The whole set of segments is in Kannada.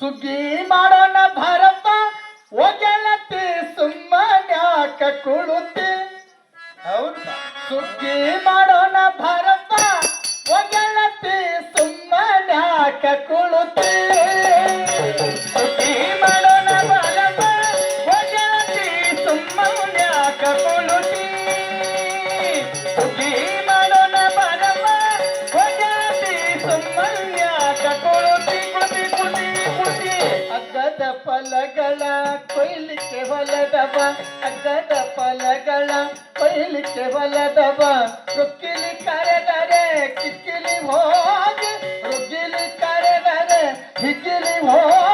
ಸುಗ್ಗಿ ಮಾಡೋಣ ಭಾರಪ್ಪ ಒಗಲತ್ತಿ ಸುಮ್ಮನ್ಯಾಕ ಕುಳುತಿ? ಹೌದಾ? ಸುಗ್ಗಿ ಮಾಡೋಣ ಭಾರಪ್ಪ ಒಗೆಳತಿ ಸುಮ್ಮನ್ಯಾಕ ಕುಳುತಿ? ಫಲಗಳ ಕೊಯ್ಲಿಕ್ಕೆ ಹೊಲದವ, ಅಗ್ಗದ ಫಲಗಳ, ಕೊಯ್ಲಿಕ್ಕೆ ಹೊಲದವ. ರುಕ್ಕಿಲಿ ಕರೆದರೆ ಕಿಕ್ಕಿಲಿ ಹೋಗಿ ರುಗ್ಗಿಲಿ ಕರೆದರೆ ಹಿಗ್ಗಿಲಿ ಹೋಗಿ.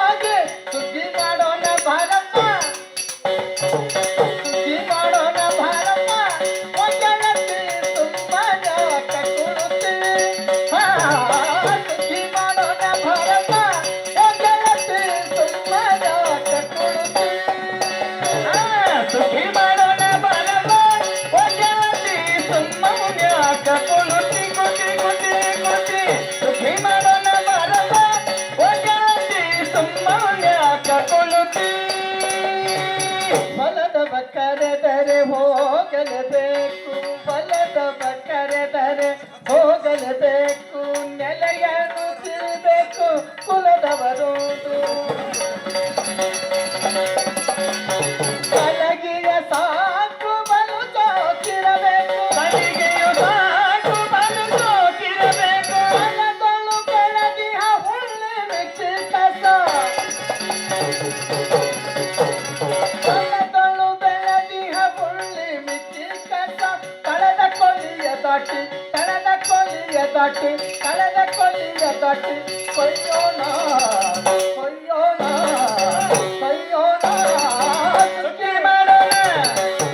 ಬಲದವ ಕರೆದರೆ ಹೋಗಲೇಬೇಕು ಬಲದವ ಕರೆದರೆ தட்டி தனத கொல்லிய தட்டி தனத கொல்லிய தட்டி கொய்யோனா கொய்யோனா கொய்யோனா சுக்கி மேடோன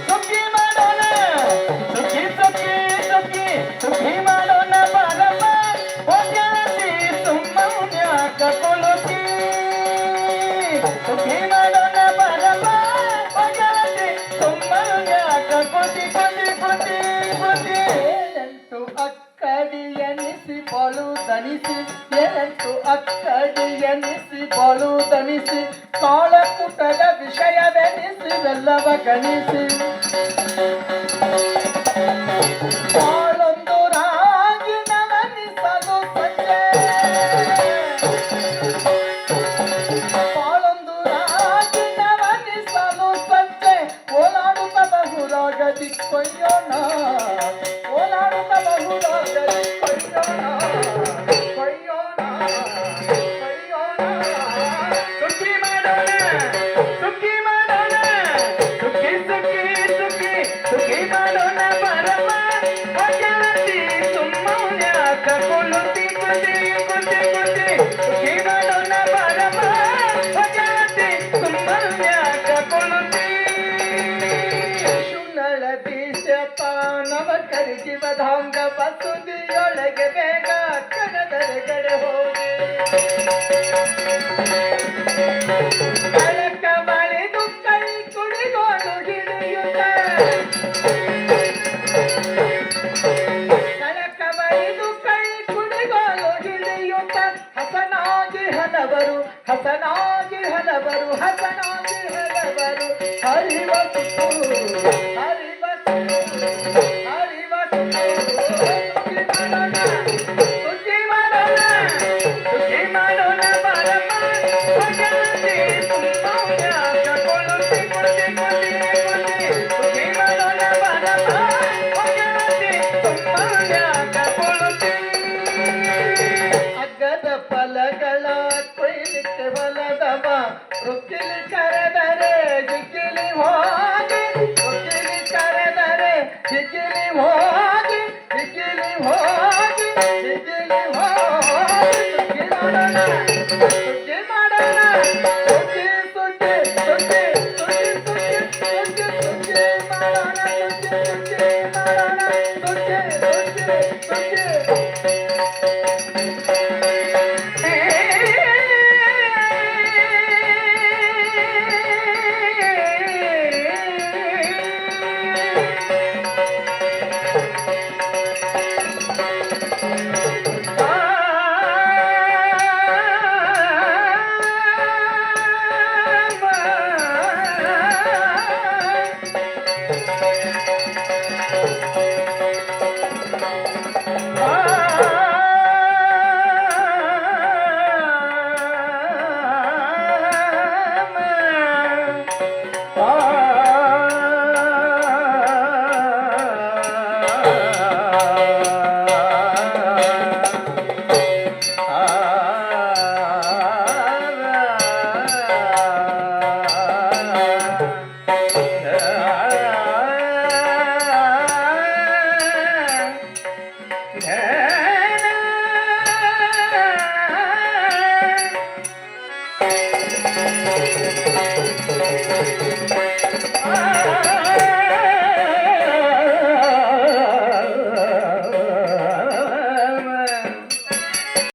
சுக்கி மேடோன சுக்கி சுக்கி சுக்கி சுக்கி மேடோன பரம ஒஜாதி சும்ம உன்யாக்க கொலோக்கி சுக்கி மேடோன பரம ಅಕ್ಕಡಿ ಎನಿಸಿ ಬಳು ದನಿಸಿ ಏಳೆಂಟು ಅಕ್ಕಡಿ ಎನಿಸಿ ಬಳು ದನಿಸಿ ಕಾಳಕುಟದ ವಿಷಯವೆನಿಸಿ ಬೆಲ್ಲವ ಗಣಿಸಿ ಬಾಳೊಂದು ರಾಗಿ ನವನಿಸಲು ಸಂಜೆ ಬಾಳೊಂದು ರಾಗಿ ನವನಿಸಲು ಸಂಜೆ ಓಲಾಡುತ್ತ ಬಹುರಾಗದಿ ಕೊಯ್ಯೋಣ ಬಧಾಂಗ ಬಸುದಿಯೊಳಗೆ ಬೇಗ ಕಣದರೆ ಕಡೆ ಹೋಗಿ ಹಲವರು ಹಸನಾಗಿ ಹಲವರು ಹಸನಾಗಿ ಹಲವರು ಹರಿವ வந்து